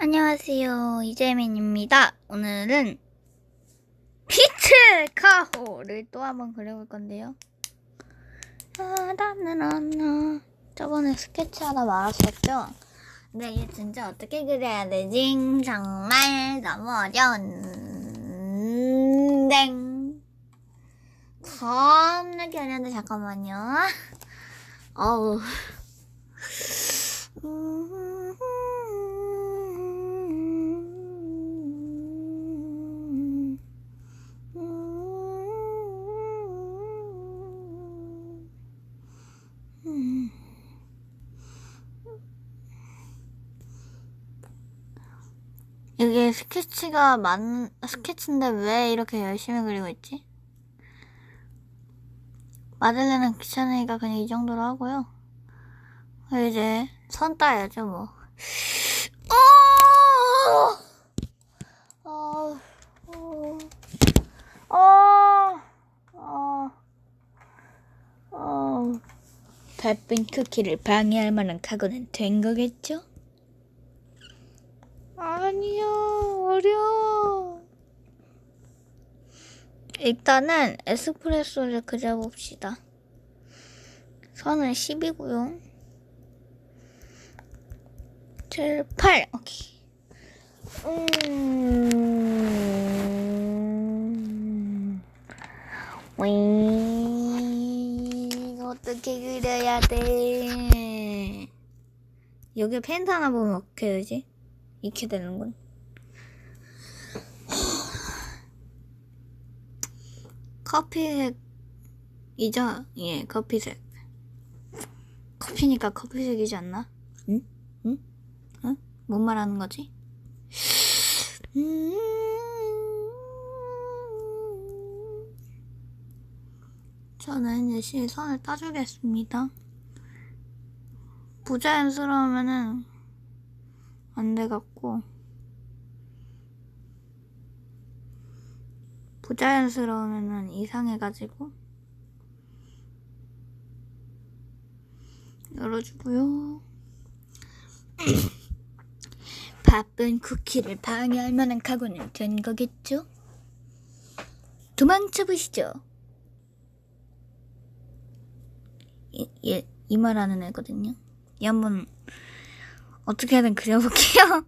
안녕하세요. 이재민입니다. 오늘은 피트 카호를 또 한번 그려볼 건데요. 아, 나나나나. 저번에 스케치 하다 말았었죠? 근데 이게 진짜 어떻게 그려야 되지? 정말 너무 어려운데. 겁나게 어려운데, 잠깐만요. 어우. 이게 스케치가 많, 스케치인데 왜 이렇게 열심히 그리고 있지? 마들렌은 귀찮으니까 그냥 이 정도로 하고요. 이제 선 따야죠 뭐. 어, 어, 어, 어, 어. 바쁜 쿠키를 방해할 만한 각오는 된 거겠죠? 아니요, 어려워. 일단은 에스프레소를 그려봅시다. 선은 10이고요. 7, 8, 오케이. 음. 윙, 어떻게 그려야 돼? 여기 펜트 하나 보면 어떻게 되지? 이렇게 되는군. 커피색이죠? 예, 커피색. 커피니까 커피색이지 않나? 응? 응? 응? 뭔 말하는 거지? 음... 저는 열심히 선을 따주겠습니다. 부자연스러우면은 안 돼갖고 부자연스러우면은 이상해가지고 열어주고요. 바쁜 쿠키를 방해할 만한 각오는 된 거겠죠? 도망쳐 보시죠. 얘, 이 말하는 애거든요. 이 한번 어떻게든 그려볼게요.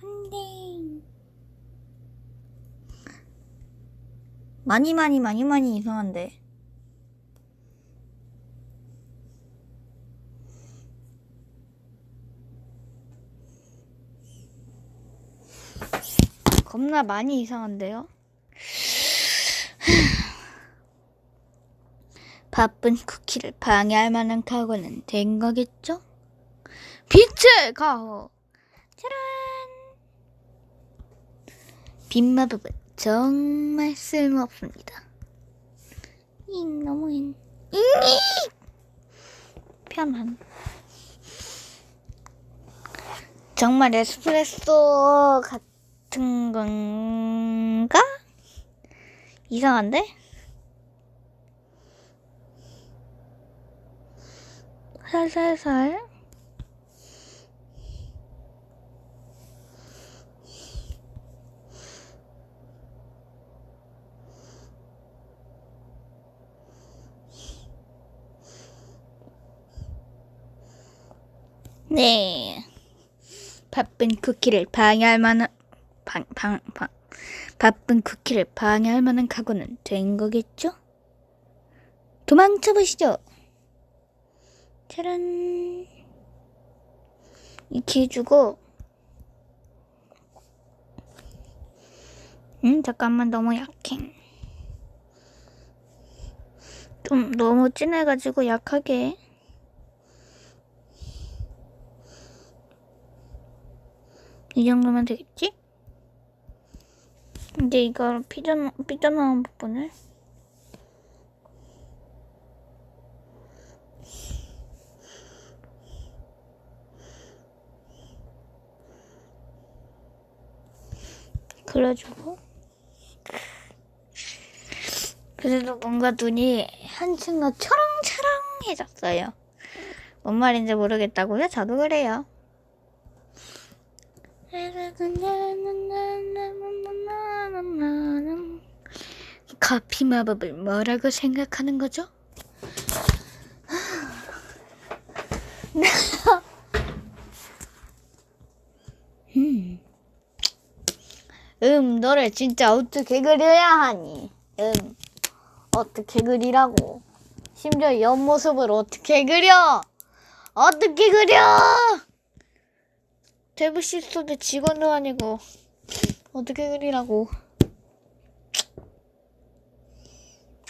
많이 많이 많이 많이 이상한데. 겁나 많이 이상한데요? 바쁜 쿠키를 방해할 만한 각오는 된 거겠죠? 빛의 가호! 짜란! 빈마법은 정말 쓸모없습니다. 잉, 너무 잉. 잉! 편한. 정말 에스프레소 같은 건가? 이상한데? 살살살 네. 바쁜 쿠키를 방해할 만한 방, 방, 방, 바쁜 쿠키를 방해할 만한 각오는 된 거겠죠? 도망쳐 보시죠. 짜란. 이렇게 해주고. 음 잠깐만 너무 약해. 좀 너무 진해가지고 약하게 이 정도면 되겠지? 이제 이걸 삐져나, 삐져나온 부분을 그려주고 그래도 뭔가 눈이 한층 더 초롱초롱해졌어요. 뭔 말인지 모르겠다고요? 저도 그래요. 커피 마법을 뭐라고 생각하는 거죠? 음. 음, 너를 진짜 어떻게 그려야 하니? 음, 어떻게 그리라고? 심지어 옆모습을 어떻게 그려? 어떻게 그려? 데브시 스토드 직원도 아니고 어떻게 그리라고?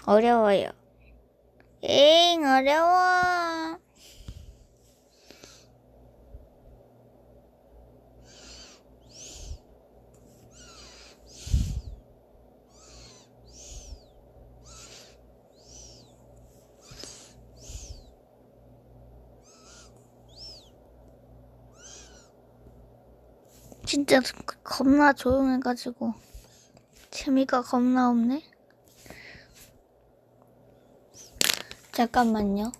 어려워요. 엥, 어려워. 진짜 겁나 조용해가지고 재미가 겁나 없네. 잠깐만요.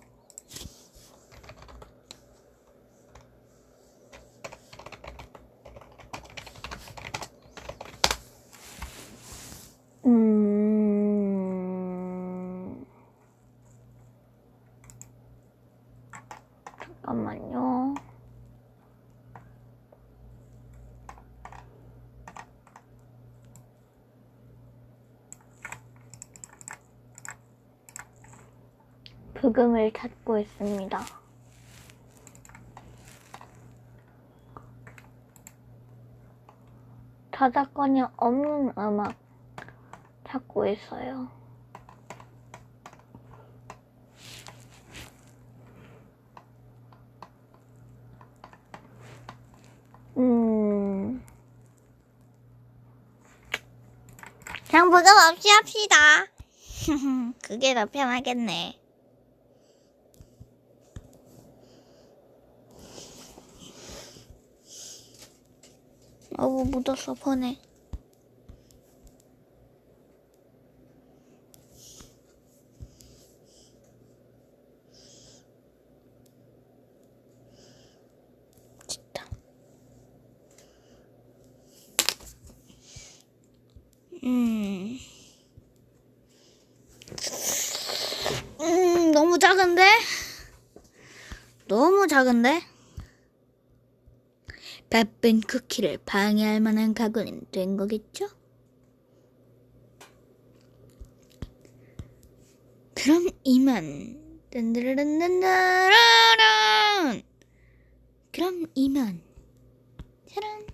음... 잠깐만요. 부금을 찾고 있습니다. 저작권이 없는 음악 찾고 있어요. 음. 그냥 부금 없이 합시다. 그게 더 편하겠네. 어우 묻었어. 폰에 진짜. 음. 음 너무 작은데? 너무 작은데 바쁜 쿠키를 방해할 만한 각오는 된 거겠죠? 그럼 이만. 딴따라란딴따라란 그럼 이만. 짜란.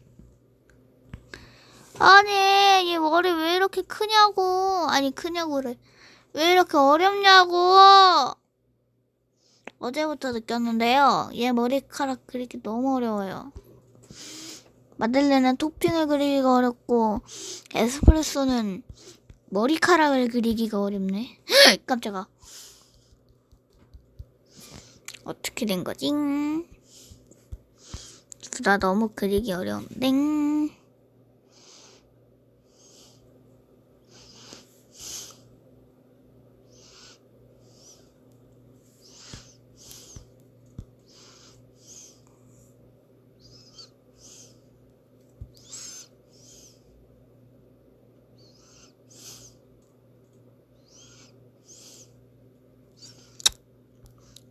아니 얘 머리 왜 이렇게 크냐고. 아니 크냐고래 왜 이렇게 어렵냐고. 어제부터 느꼈는데요. 얘 머리카락 그리기 너무 어려워요 마들렌은 토핑을 그리기가 어렵고 에스프레소는 머리카락을 그리기가 어렵네. 깜짝아. 어떻게 된 거지? 나 너무 그리기 어려운데.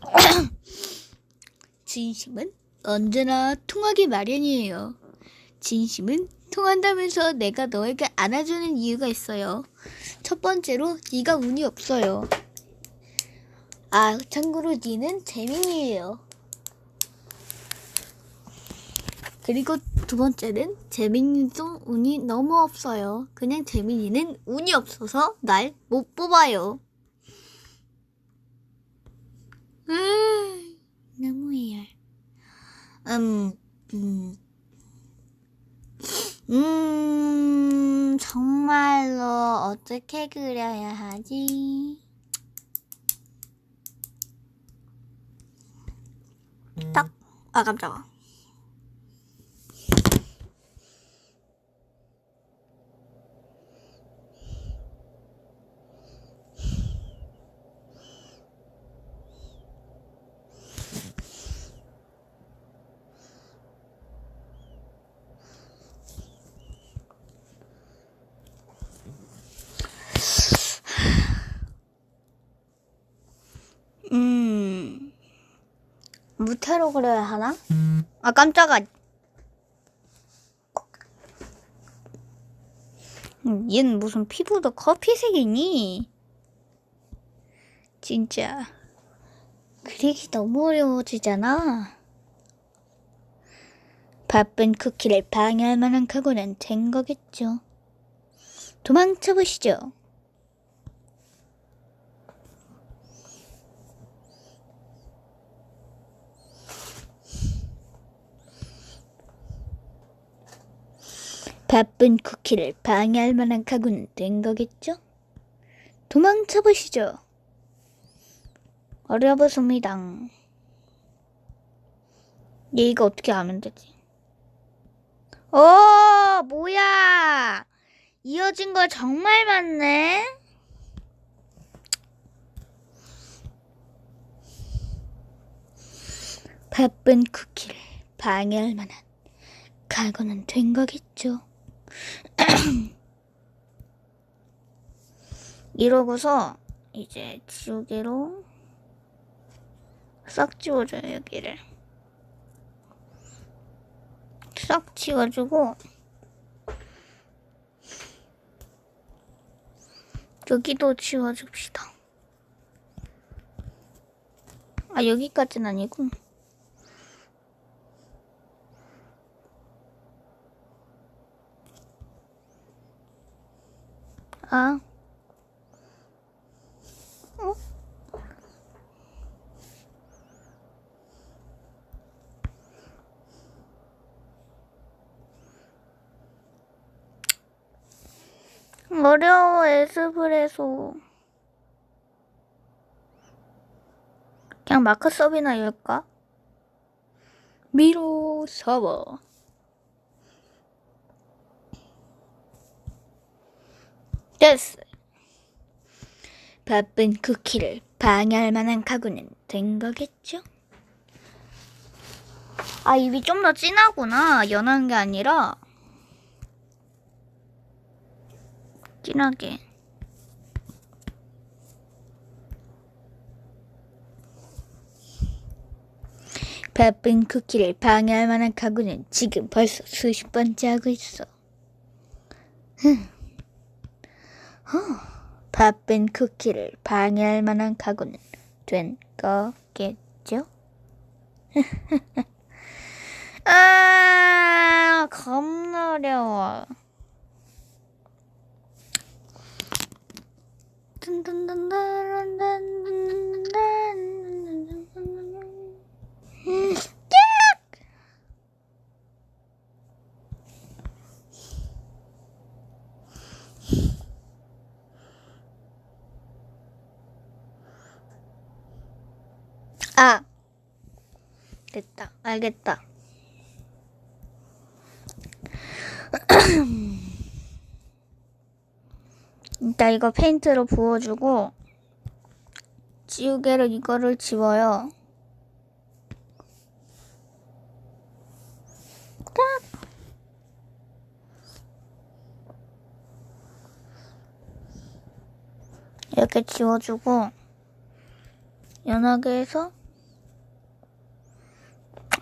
진심은 언제나 통하기 마련이에요. 진심은 통한다면서 내가 너에게 안아주는 이유가 있어요. 첫 번째로 네가 운이 없어요. 아 참고로 니는 재민이에요. 그리고 두 번째는 재민이도 운이 너무 없어요. 그냥 재민이는 운이 없어서 날 못 뽑아요. 음, 너무해요. 음, 음, 음, 정말로 어떻게 그려야 하지? 딱, 아, 깜짝아. 무태로 그려야 하나? 아, 깜짝아. 음, 얘는 무슨 피부도 커피색이니? 진짜. 그리기 너무 어려워지잖아. 바쁜 쿠키를 방해할 만한 각오는 된 거겠죠. 도망쳐 보시죠. 바쁜 쿠키를 방해할 만한 각오는 된 거겠죠? 도망쳐 보시죠. 어려웠습니다. 얘 이거 어떻게 하면 되지? 오, 뭐야? 이어진 거 정말 많네. 바쁜 쿠키를 방해할 만한 각오는 된 거겠죠. 이러고서 이제 지우개로 싹 지워줘요 여기를. 싹 지워주고 여기도 지워줍시다. 아 여기까지는 아니고 아 어? 어려워 에스프레소 그냥 마크 서비나 열까? 미로 서버 됐어 바쁜 쿠키를 방해할 만한 각오는 된 거겠죠? 아 입이 좀 더 진하구나 연한 게 아니라 진하게 바쁜 쿠키를 방해할 만한 각오는 지금 벌써 수십 번째 하고 있어. 흠. 어, 바쁜 쿠키를 방해할 만한 각오는 된 거겠죠? 아, 겁나 어려워. 아, 됐다. 알겠다. 일단 이거 페인트로 부어주고 지우개로 이거를 지워요. 딱. 이렇게 지워주고 연하게 해서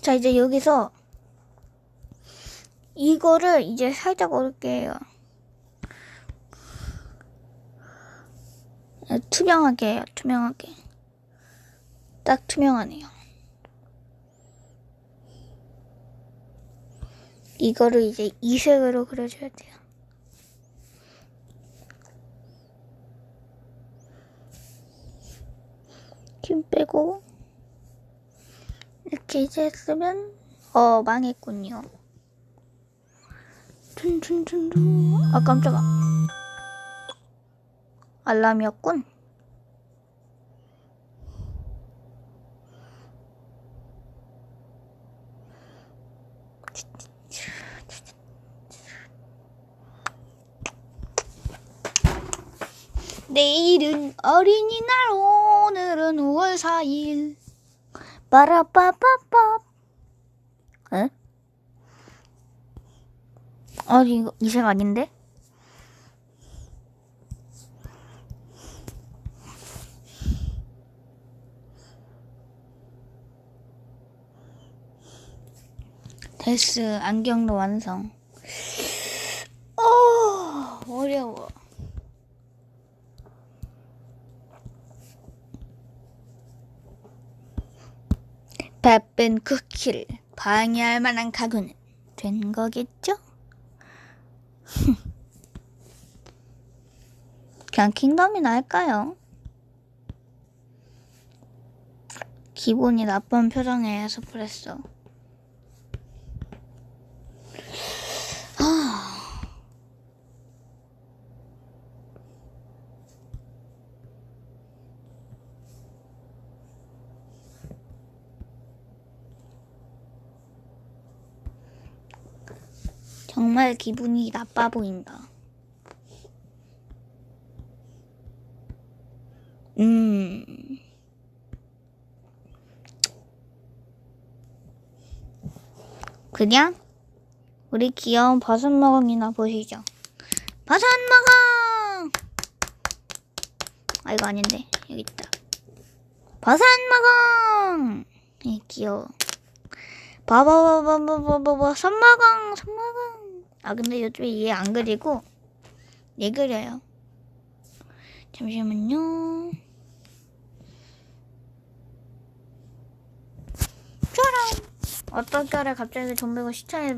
자 이제 여기서 이거를 이제 살짝 어렵게 해요. 네, 투명하게 해요 투명하게. 딱 투명하네요. 이거를 이제 이색으로 그려줘야 돼요. 힘 빼고. 이렇게 이제 쓰면 어 망했군요. 춘춘춘춘. 아 깜짝아. 알람이었군? 내일은 어린이날 오늘은 5월 4일. 빠라빠빠빠. 에? 아니 이거 이 색 아닌데? 됐스 안경도 완성. 어 어려워. 바쁜 쿠키를 방해할 만한 가구는 된 거겠죠? 그냥 킹덤이 나을까요? 기분이 나쁜 표정에 해서 그랬어. 정말 기분이 나빠 보인다. 음. 그냥 우리 귀여운 버섯먹음이나 보시죠. 버섯먹음! 아, 이거 아닌데. 여기 있다. 버섯먹음! 귀여워. 버버버버버버버, 선먹음, 선먹음. 아 근데 요즘에 얘 안 그리고 얘 그려요. 잠시만요. 짜란! 어떤 결에 갑자기 좀비고 시청해